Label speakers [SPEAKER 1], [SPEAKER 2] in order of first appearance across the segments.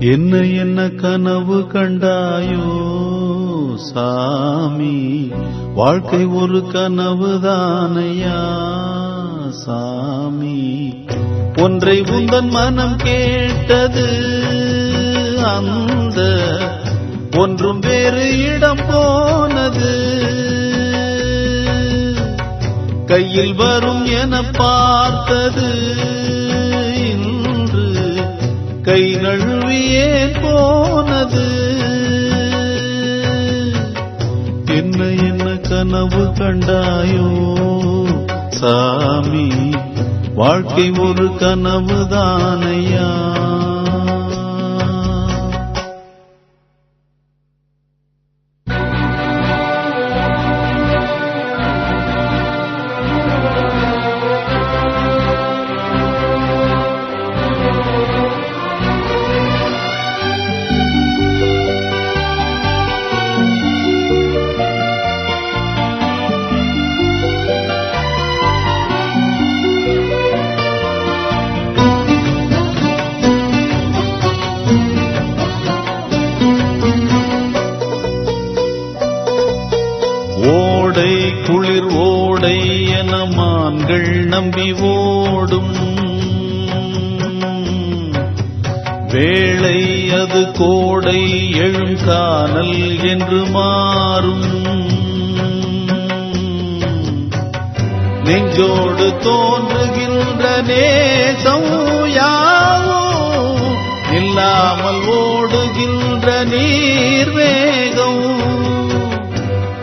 [SPEAKER 1] என்ன என்ன கனவு கண்டாயோ சாமி? வாழ்க்கை ஒரு கனவு தானையா சாமி? ஒன்றை உந்தன் மனம் கேட்டது அந்த ஒன்றும் வேறு இடம் போனது. கையில் வரும் என பார்த்தது. கை நழுவியே போனது. என்ன என்ன கனவு கண்டாயோ? சாமி வாழ்க்கை ஒரு கனவு தானையா குளிர் ஓடை மான்கள் நம்பி ஓடும். வேளை அது கோடை எழும் காணல் என்று மாறும். நெஞ்சோடு தோன்றுகின்ற நேசம் யாவோ இல்லாமல் ஓடுகின்ற நீர்வே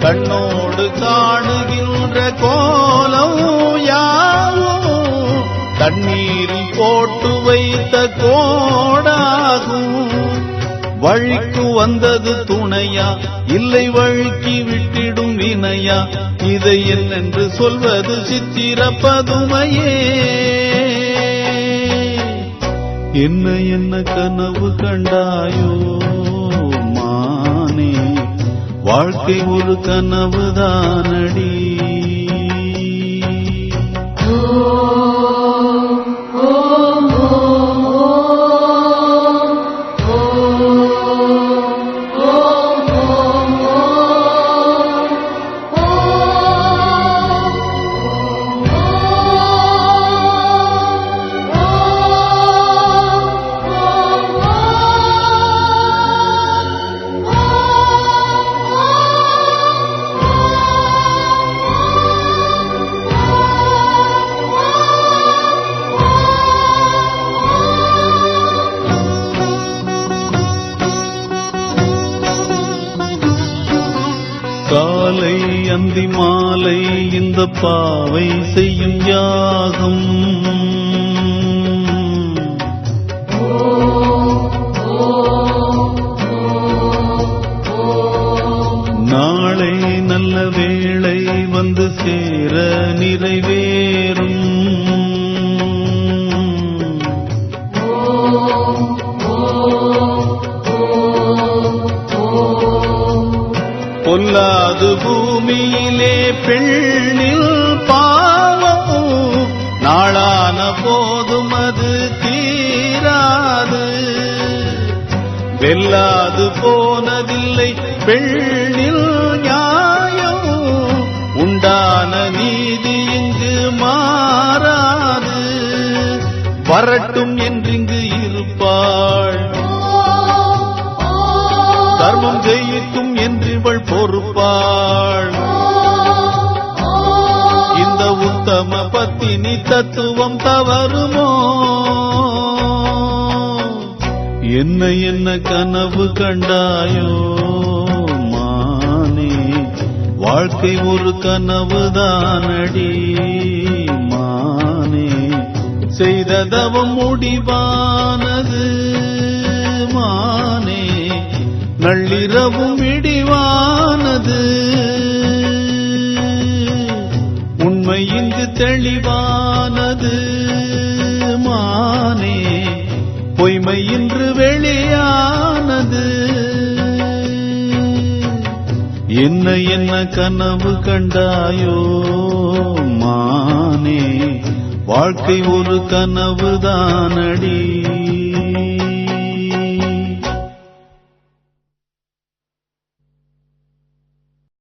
[SPEAKER 1] கண்ணோடு காணுகின்ற கோலம் யாவோ தண்ணீரில் போட்டு வைத்த கோடாகும். வழிக்கு வந்தது துணையா? இல்லை வழுக்கி விட்டிடும் வினையா? இதை என்னென்று சொல்வது சித்திர பதுமையே என்ன என்ன கனவு கண்டாயோ? வாழ்க்கை ஒரு கனவுதானடி? காலை அந்தி மாலை இந்த பாவை செய்யும் யாகம். நாளை நல்ல வேளை வந்து சேர நிறைவே பொல்லாது பூமியிலே பெண்ணில் பாவம். நாளான போதும் அது தீராது. வெல்லாது போனதில்லை பெண்ணில் பொறுப்பாள். இந்த உத்தம பத்தினி தத்துவம் தவறுமோ? என்ன என்ன கனவு கண்டாயோ? மானே வாழ்க்கை ஒரு கனவு தானடி. மானே செய்ததவம் முடிவானது. மானே நள்ளிரவும் இடிவானது. உண்மை இங்கு தெளிவானது. மானே பொய்மை இன்று வெளியானது. என்ன என்ன கனவு கண்டாயோ மானே வாழ்க்கை ஒரு கனவுதானடி.